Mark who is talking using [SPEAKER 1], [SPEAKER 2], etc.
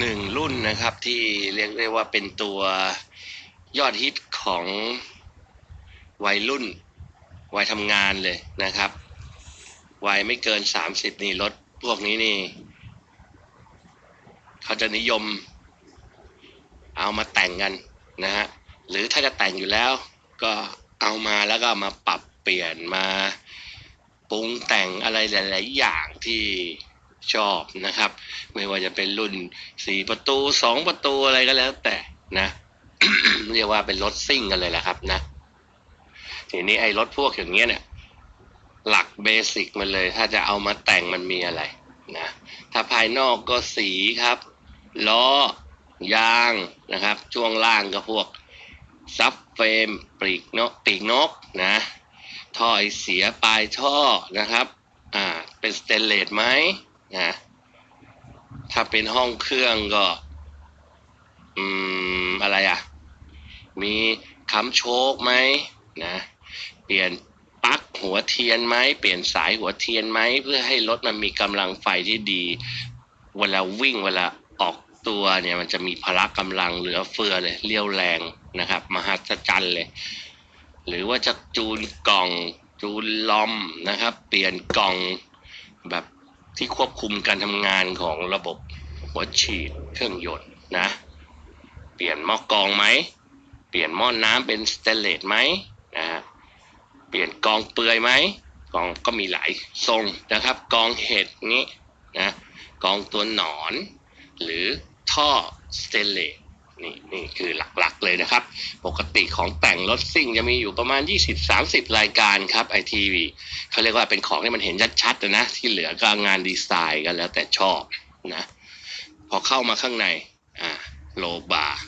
[SPEAKER 1] หนึ่งรุ่นนะครับที่เรียกได้ว่าเป็นตัวยอดฮิตของวัยรุ่น วัยทำงานเลยนะครับ วัยไม่เกินสามสิบนี่รถพวกนี้นี่ เขาจะนิยมเอามาแต่งกันนะฮะหรือถ้าจะแต่งอยู่แล้ว ก็เอามาแล้วก็มาปรับเปลี่ยนมาปรุงแต่งอะไรหลาย ๆ อย่างที่ ชอบนะครับ ไม่ว่าจะเป็นรุ่นสี่ประตูสองประตูอะไรก็แล้ว แต่นะเรียกว่าเป็นรถซิ่งกันเลยแหละครับนะทีนี้ไอ้รถพวกอย่างเงี้ยเนี่ย หลักเบสิกมันเลย ถ้าจะเอามาแต่งมันมีอะไรนะถ้าภายนอกก็สีครับล้อยางนะครับ ช่วงล่างก็พวกซับเฟรมปีกนกปีกนกนะท่อไอเสียปลายท่อนะครับ อ่า เป็นสเตนเลสไหม นะถ้าเป็นห้องเครื่องก็ อืม อะไรอะ มีค้ำโชคไหมนะ เปลี่ยนปลั๊กหัวเทียนไหม เปลี่ยนสายหัวเทียนไหม เพื่อให้รถมันมีกำลังไฟที่ดี เวลาวิ่งเวลาออกตัวเนี่ยมันจะมีพละกำลังเหลือเฟือเลยเรียวแรงนะครับ มหัศจรรย์เลย หรือว่าจะจูนกล่องจูนลอมนะครับ เปลี่ยนกล่องแบบ ที่ควบคุมการทำงานของระบบหัวฉีดเครื่องยนต์นะ เปลี่ยนหม้อกกองไหม เปลี่ยนหม้อน้ำเป็นสเตนเลสไหมนะฮะเปลี่ยนกองเปลือยไหมกองก็มีหลายทรงนะครับ กองเห็ดนี้นะกองตัวหนอน หรือท่อสเตนเลส นี่นี่คือหลักๆเลยนะครับ ปกติของแต่งรถซิ่งจะมีอยู่ประมาณ 20-30 รายการครับไอทีวีเขาเรียกว่าเป็นของที่มันเห็นชัดๆนะ ที่เหลือก็งานดีไซน์กันแล้วแต่ชอบนะ พอเข้ามาข้างในอ่าโลบาร์